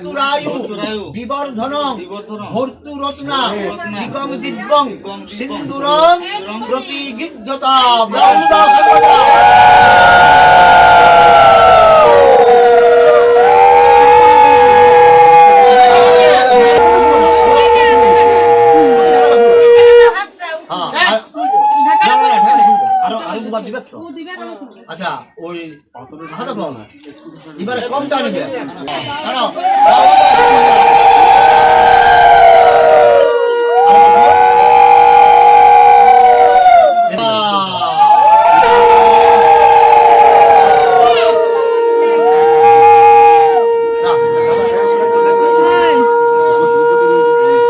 ভর্তুরায়ু বিবর্ধনং ভর্তুরত্না দিগং দিব্যং সিন্দুরং প্রতিগিদ্ধতাম আচ্ছা। ওই হাতে কম। এবারে কমটা নিবে দাঁড়াও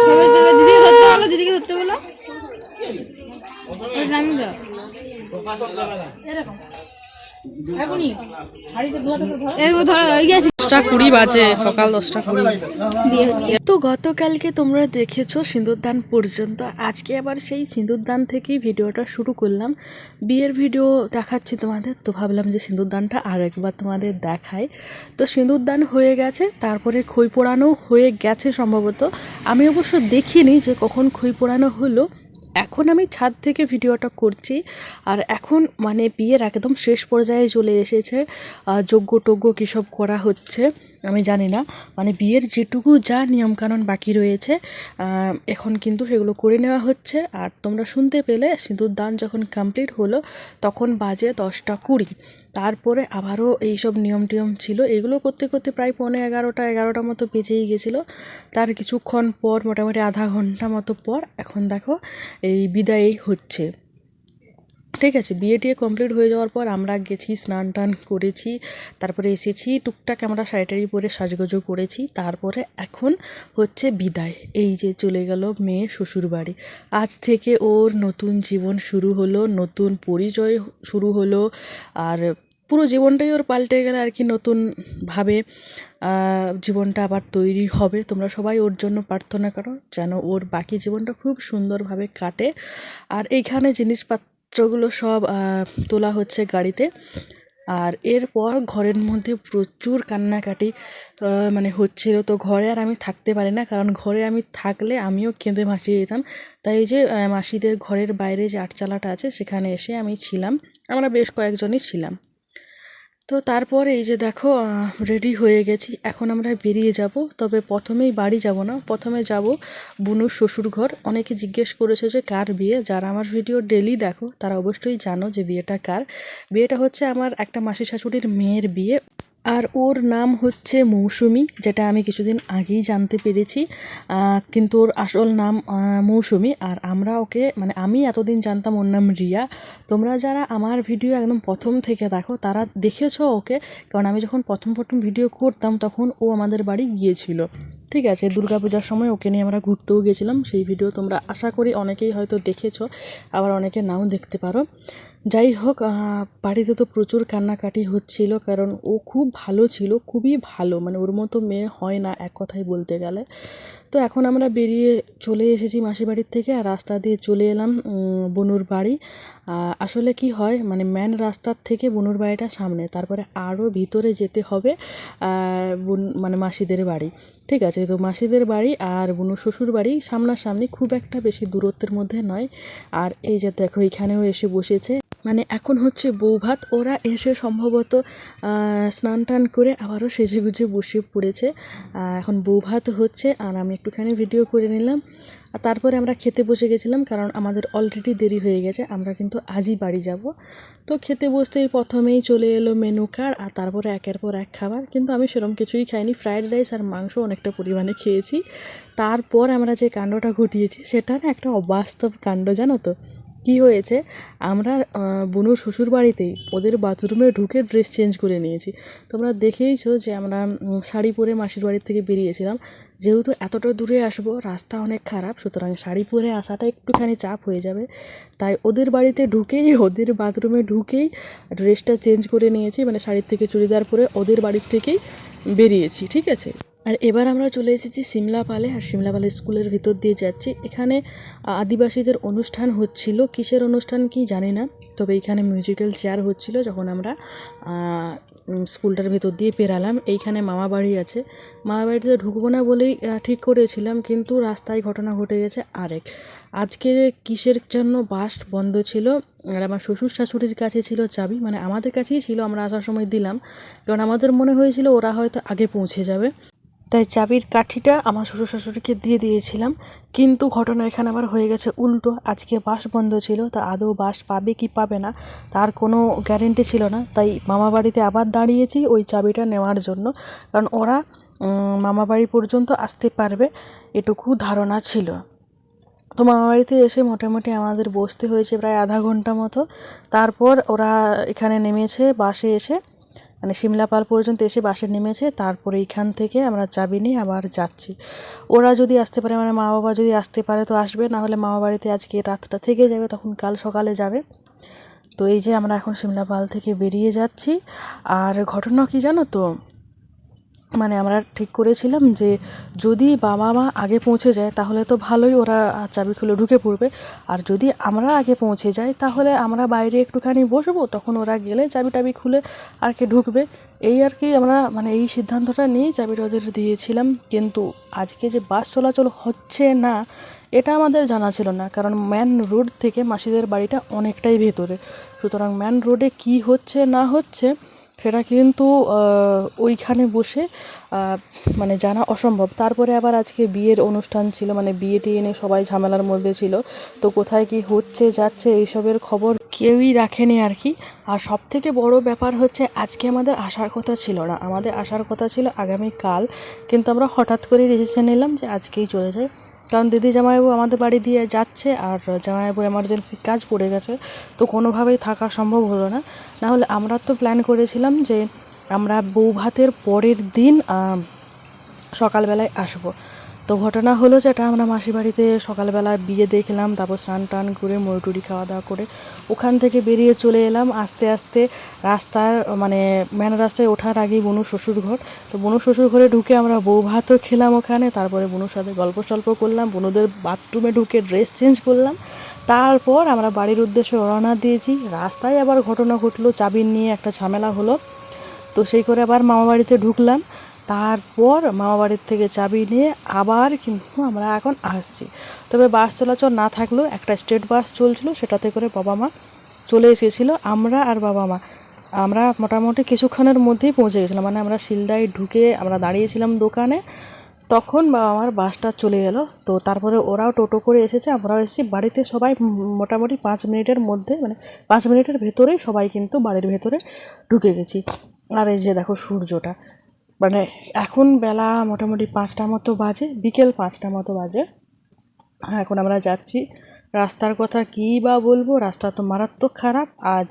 সবাই দেবে দিদিকে ধরতে বলো দিদিকে ধরতে বলো ওই নামিয়ে দাও এরপর ধরো হয়ে গেছে দশটা কুড়ি বাজে সকাল দশটা কুড়ি। তো গতকালকে তোমরা দেখেছ সিঁদুরদান পর্যন্ত। আজকে আবার সেই সিঁদুরদান থেকেই ভিডিওটা শুরু করলাম। বিয়ের ভিডিও দেখাচ্ছি তোমাদের তো ভাবলাম যে সিঁদুরদানটা আর একবার তোমাদের দেখাই। তো সিঁদুরদান হয়ে গেছে তারপরে খই পোড়ানো হয়ে গেছে সম্ভবত। আমি অবশ্য দেখিনি যে কখন খই পোড়ানো হলো। এখন আমি ছাদ থেকে ভিডিওটা করছি, আর এখন মানে বিয়ের একদম শেষ পর্যায়ে চলে এসেছে যজ্ঞ টজ্ঞ কী সব করা হচ্ছে, আমি জানি না। মানে বিয়ের যেটুকু যা নিয়মকানুন বাকি রয়েছে এখন কিন্তু সেগুলো করে নেওয়া হচ্ছে, আর তোমরা শুনতে পেলে সিঁদুর দান যখন কমপ্লিট হলো, তখন বাজে দশটা কুড়ি। তারপরে আবারও এইসব নিয়ম টিয়ম ছিল। এগুলো করতে করতে প্রায় পৌনে এগারোটা এগারোটা মতো বেজেই গেছিল। তার কিছুক্ষণ পর মোটামুটি আধা ঘণ্টা মতো পর এখন দেখো এই বিদায় হচ্ছে। ঠিক আছে বিয়ে টিয়ে কমপ্লিট হয়ে যাওয়ার পর আমরা গেছি, স্নান টান করেছি, তারপরে এসেছি, টুকটাক আমরা শাড়ি পরে সাজগোজো করেছি, তারপরে এখন হচ্ছে বিদায়। এই যে চলে গেল মেয়ে শ্বশুর বাড়ি। আজ থেকে ওর নতুন জীবন শুরু হলো, নতুন পরিচয় শুরু হলো, আর পুরো জীবনটাই ওর পাল্টে গেলে আর কি নতুনভাবে জীবনটা আবার তৈরি হবে। তোমরা সবাই ওর জন্য প্রার্থনা করো যেন ওর বাকি জীবনটা খুব সুন্দরভাবে কাটে। আর এইখানে জিনিসপত্রগুলো সব তোলা হচ্ছে গাড়িতে। আর এরপর ঘরের মধ্যে প্রচুর কান্নাকাটি মানে হচ্ছিল। তো ঘরে আর আমি থাকতে পারি না, কারণ ঘরে আমি থাকলে আমিও কেঁদে ভাসিয়ে যেতাম তাই যে মাসিদের ঘরের বাইরে যে আটচালাটা আছে, সেখানে এসে আমি ছিলাম। আমরা বেশ কয়েকজনই ছিলাম। তো তারপরে এই যে দেখো রেডি হয়ে গেছি। এখন আমরা বেরিয়ে যাব, তবে প্রথমেই বাড়ি যাব না। প্রথমে যাব বুনুর শ্বশুর ঘর অনেকে জিজ্ঞেস করেছে যে কার বিয়ে? যারা আমার ভিডিও ডেলি দেখো, তারা অবশ্যই জানো যে বিয়েটা কার। বিয়েটা হচ্ছে আমার একটা মাসি শাশুড়ির মেয়ের বিয়ে। আর ওর নাম হচ্ছে মৌসুমি, যেটা আমি কিছুদিন আগেই জানতে পেরেছি। কিন্তু ওর আসল নাম মৌসুমি। আর আমরা ওকে মানে আমি এতদিন জানতাম ওর নাম রিয়া। তোমরা যারা আমার ভিডিও একদম প্রথম থেকে দেখো, তারা দেখেছ ওকে। কারণ আমি যখন প্রথম প্রথম ভিডিও করতাম, তখন ও আমাদের বাড়ি গিয়েছিল। ঠিক আছে, দুর্গাপূজার সময় ওকে নিয়ে আমরা ঘুরতেও গেছিলাম। সেই ভিডিও তোমরা আশা করি অনেকেই হয়তো দেখেছ। আবার অনেকে নাও দেখতে পারো। যাই হোক বাড়িতে তো প্রচুর কান্নাকাটি হচ্ছিল, কারণ ও খুব ভালো ছিল, খুবই ভালো মানে ওর মতো মেয়ে হয় না, এক কথায় বলতে গেলে। তো এখন আমরা বেরিয়ে চলে এসেছি মাসির বাড়ির থেকে, আর রাস্তা দিয়ে চলে এলাম বনুর বাড়ি। আসলে কি হয় মানে ম্যান রাস্তার থেকে বনুর বাড়িটা সামনে, তারপরে আরও ভিতরে যেতে হবে বোন- মানে মাসিদের বাড়ি। ঠিক আছে, তো মাসিদের বাড়ি আর বনুর শ্বশুর বাড়ি সামনাসামনি খুব একটা বেশি দূরত্বের মধ্যে নয়। আর এই যে দেখো, এখানেও এসে বসেছে। মানে এখন হচ্ছে বৌভাত ওরা এসে সম্ভবত স্নান টান করে আবারও সেজে গুজে বসে পড়েছে। এখন বৌভাত হচ্ছে, আর আমি একটুখানি ভিডিও করে নিলাম। আর তারপরে আমরা খেতে বসে গেছিলাম, কারণ আমাদের অলরেডি দেরি হয়ে গেছে, আমরা কিন্তু আজই বাড়ি যাব। তো খেতে বসতেই প্রথমেই চলে এলো মেনু কার্ড আর তারপরে একের পর এক খাবার। কিন্তু আমি সেরকম কিছুই খাইনি ফ্রায়েড রাইস আর মাংস অনেকটা পরিমাণে খেয়েছি। তারপর আমরা যে কাণ্ডটা ঘটিয়েছি, সেটা না একটা অবাস্তব কাণ্ড, জানো তো? কি হয়েছে? আমরা বনুর শ্বশুর বাড়িতেই ওদের বাথরুমে ঢুকে ড্রেস চেঞ্জ করে নিয়েছি। তোমরা দেখেইছো যে আমরা শাড়ি পরে মাসির বাড়ির থেকে বেরিয়েছিলাম। যেহেতু এতটা দূরে আসব, রাস্তা অনেক খারাপ, সুতরাং শাড়ি পরে আসাটা একটুখানি চাপ হয়ে যাবে। তাই ওদের বাড়িতে ঢুকেই, ওদের বাথরুমে ঢুকেই ড্রেসটা চেঞ্জ করে নিয়েছি। মানে শাড়ির থেকে চুড়িদার পরে ওদের বাড়ির থেকেই বেরিয়েছি, ঠিক আছে? আর এবার আমরা চলে এসেছি সিমলাপালে আর সিমলাপালে স্কুলের ভিতর দিয়ে যাচ্ছি। এখানে আদিবাসীদের অনুষ্ঠান হচ্ছিল। কিসের অনুষ্ঠান কি জানি না, তবে এখানে মিউজিক্যাল চেয়ার হচ্ছিল যখন আমরা স্কুলটার ভেতর দিয়ে পেরালাম। এইখানে মামা বাড়ি আছে। মামা বাড়িতে ঢুকবো না বলেই ঠিক করেছিলাম, কিন্তু রাস্তায় ঘটনা ঘটে গেছে আরেক। আজকে কিসের জন্য বাস বন্ধ ছিল? আর আমার শ্বশুর শাশুড়ির কাছে ছিল চাবি মানে আমাদের কাছেই ছিল, আমরা আসার সময় দিলাম। কারণ আমাদের মনে হয়েছিল ওরা হয়তো আগে পৌঁছে যাবে। তাই চাবির কাঠিটা আমার শ্বশুর শাশুড়িকে দিয়ে দিয়েছিলাম। কিন্তু ঘটনা এখানে আবার হয়ে গেছে উল্টো। আজকে বাস বন্ধ ছিল, তা আদৌ বাস পাবে কি পাবে না, তার কোনো গ্যারেন্টি ছিল না। তাই মামা বাড়িতে আবার দাঁড়িয়েছি ওই চাবিটা নেওয়ার জন্য। কারণ ওরা মামা বাড়ি পর্যন্ত আসতে পারবে এটুকু ধারণা ছিল। তো মামা বাড়িতে এসে মোটামুটি আমাদের বসতে হয়েছে প্রায় আধা ঘণ্টা মতো। তারপর ওরা এখানে নেমেছে বাসে এসে মানে সিমলাপাল পর্যন্ত এসে বাসে নেমেছে, তারপরে এইখান থেকে আমরা চাবি নিয়ে আবার যাচ্ছি। ওরা যদি আসতে পারে মানে মা বাবা যদি আসতে পারে তো আসবে, না হলে মামা বাড়িতে আজকে রাতটা থেকে যাবে, তখন কাল সকালে যাবে। তো এই যে আমরা এখন সিমলাপাল থেকে বেরিয়ে যাচ্ছি। আর ঘটনা কি জানো তো? মানে আমরা ঠিক করেছিলাম যে যদি বাবা মা আগে পৌঁছে যায়, তাহলে তো ভালোই ওরা চাবি খুলে ঢুকে পড়বে। আর যদি আমরা আগে পৌঁছে যাই, তাহলে আমরা বাইরে একটুখানি বসবো, তখন ওরা গেলে চাবি টাবি খুলে আর কি ঢুকবে। এই আর কি আমরা মানে এই সিদ্ধান্তটা নিয়েই চাবিটা ওদের দিয়েছিলাম। কিন্তু আজকে যে বাস চলাচল হচ্ছে না, এটা আমাদের জানা ছিল না। কারণ ম্যান রোড থেকে মাসিদের বাড়িটা অনেকটাই ভেতরে। সুতরাং ম্যান রোডে কি হচ্ছে না হচ্ছে সেটা কিন্তু ওইখানে বসে মানে জানা অসম্ভব। তারপরে আবার আজকে বিয়ের অনুষ্ঠান ছিল মানে বিয়ে টিয়ে সবাই ঝামেলার মধ্যে ছিল। তো কোথায় কি হচ্ছে, যাচ্ছে, এইসবের খবর কেউই রাখেনি আর কি। আর সব থেকে বড় ব্যাপার হচ্ছে, আজকে আমাদের আসার কথা ছিল না। আমাদের আসার কথা ছিল আগামীকাল। কিন্তু আমরা হঠাৎ করে ডিসিশন নিলাম যে আজকেই চলে যাই। কারণ দিদি জামাইবাবু আমাদের বাড়ি দিয়ে যাচ্ছে আর জামাইবাবুর এমার্জেন্সি কাজ পড়ে গেছে, তো কোনোভাবেই থাকা সম্ভব হলো না। না হলে আমরা তো প্ল্যান করেছিলাম যে আমরা বউ ভাতের পরের দিন সকালবেলায় আসব। তো ঘটনা হলো যেটা আমরা মাসি বাড়িতে সকালবেলা বিয়ে দেখলাম তারপর স্নান টান করে মরটুরি খাওয়া দাওয়া করে ওখান থেকে বেরিয়ে চলে এলাম। আস্তে আস্তে রাস্তার মানে মেন রাস্তায় ওঠার আগেই বনু শ্বশুর ঘর। তো বনু শ্বশুর ঘরে ঢুকে আমরা বউ ভাতও খেলাম ওখানে, তারপরে বনুর সাথে গল্প সল্প করলাম, বনুদের বাথরুমে ঢুকে ড্রেস চেঞ্জ করলাম। তারপর আমরা বাড়ির উদ্দেশ্যে রওনা দিয়েছি। রাস্তায় আবার ঘটনা ঘটলো, চাবি নিয়ে একটা ঝামেলা হলো। তো সেই করে আবার মামা বাড়িতে ঢুকলাম। তারপর মামা বাড়ির থেকে চাবি নিয়ে আবার কিন্তু আমরা এখন আসছি। তবে বাস চলাচল না থাকলেও একটা স্টেট বাস চলছিল, সেটাতে করে বাবা মা চলে এসেছিল, আমরা আর বাবা মা। আমরা মোটামুটি কিছুক্ষণের মধ্যেই পৌঁছে গেছিলাম মানে আমরা শিলদায় ঢুকে আমরা দাঁড়িয়েছিলাম দোকানে, তখন বাবা আমার বাসটা চলে গেল। তো তারপরে ওরাও টোটো করে এসেছে, আমরাও এসেছি। বাড়িতে সবাই মোটামুটি পাঁচ মিনিটের মধ্যে মানে পাঁচ মিনিটের ভেতরেই সবাই কিন্তু বাড়ির ভেতরে ঢুকে গেছি। আর এই যে দেখো সূর্যটা মানে এখন বেলা মোটামুটি পাঁচটা মতো বাজে, বিকেল পাঁচটা মতো বাজে। হ্যাঁ এখন আমরা যাচ্ছি। রাস্তার কথা কী বা বলব, রাস্তা তো মারাত্মক খারাপ। আজ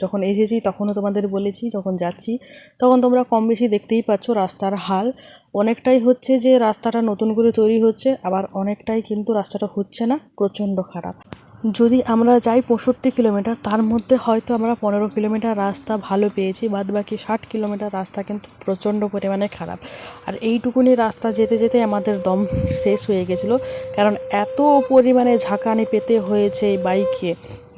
যখন এসেছি তখনও তোমাদের বলেছি, যখন যাচ্ছি তখন তোমরা কম বেশি দেখতেই পাচ্ছ রাস্তার হাল। অনেকটাই হচ্ছে যে রাস্তাটা নতুন করে তৈরি হচ্ছে, আবার অনেকটাই কিন্তু রাস্তাটা হচ্ছে না, প্রচণ্ড খারাপ। যদি আমরা যাই পঁয়ষট্টি কিলোমিটার, তার মধ্যে হয়তো আমরা পনেরো কিলোমিটার রাস্তা ভালো পেয়েছি বাদ বাকি ষাট কিলোমিটার রাস্তা কিন্তু প্রচণ্ড পরিমাণে খারাপ। আর এইটুকুনি রাস্তা যেতে যেতে আমাদের দম শেষ হয়ে গেছিল, কারণ এত পরিমাণে ঝাঁকানি পেতে হয়েছে এই বাইকে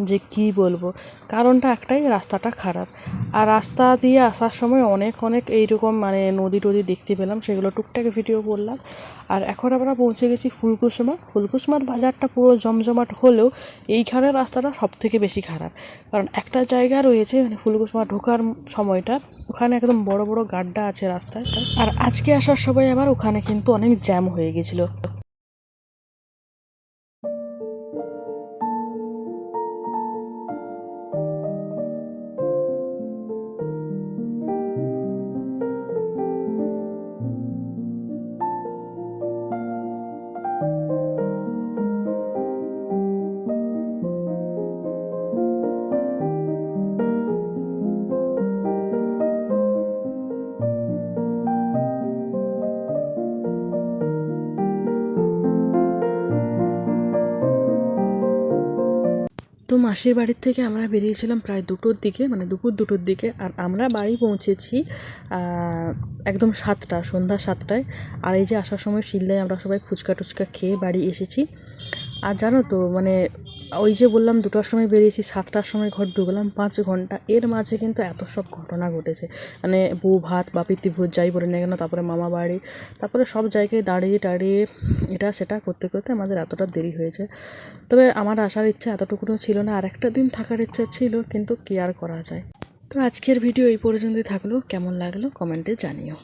যে কি বলব? কারণটা একটাই, রাস্তাটা খারাপ। আর রাস্তা দিয়ে আসার সময় অনেক অনেক এইরকম মানে নদী টদী দেখতে পেলাম, সেগুলো টুকটাক ভিডিও করলাম। আর এখন আমরা পৌঁছে গেছি ফুলকুসুমা। ফুলকুসুমার বাজারটা পুরো জমজমাট হলেও এইখানের রাস্তাটা সব থেকে বেশি খারাপ। কারণ একটা জায়গা রয়েছে মানে ফুলকুসুমা ঢোকার সময়টা, ওখানে একদম বড় বড় গাড্ডা আছে রাস্তায়। আর আজকে আসার সময় আবার ওখানে কিন্তু অনেক জ্যাম হয়ে গেছিল। তো মাসির বাড়ির থেকে আমরা বেরিয়েছিলাম প্রায় দুটোর দিকে মানে দুপুর দুটোর দিকে। আর আমরা বাড়ি পৌঁছেছি একদম সাতটা সন্ধ্যা সাতটায়। আর এই যে আসার সময় শিলদায় আমরা সবাই ফুচকা টুচকা খেয়ে বাড়ি এসেছি। আর জানো তো মানে ওই যে বললাম দুটোর সময় বেরিয়েছি, সাতটার সময় ঘর ঢুকলাম, পাঁচ ঘণ্টা। এর মাঝে কিন্তু এত সব ঘটনা ঘটেছে। মানে বউ ভাত বা পিতৃভোজ যাই বলে না কেন, তারপরে মামা বাড়ি, তারপরে সব জায়গায় দাঁড়িয়ে টাড়িয়ে এটা সেটা করতে করতে আমাদের এতটা দেরি হয়েছে। তবে আমার আসার ইচ্ছা এতটুকুনও ছিল না আর একটা দিন থাকার ইচ্ছা ছিল, কিন্তু কি আর করা যায়। তো আজকের ভিডিও এই পর্যন্তই থাকল। কেমন লাগল কমেন্টে জানিও।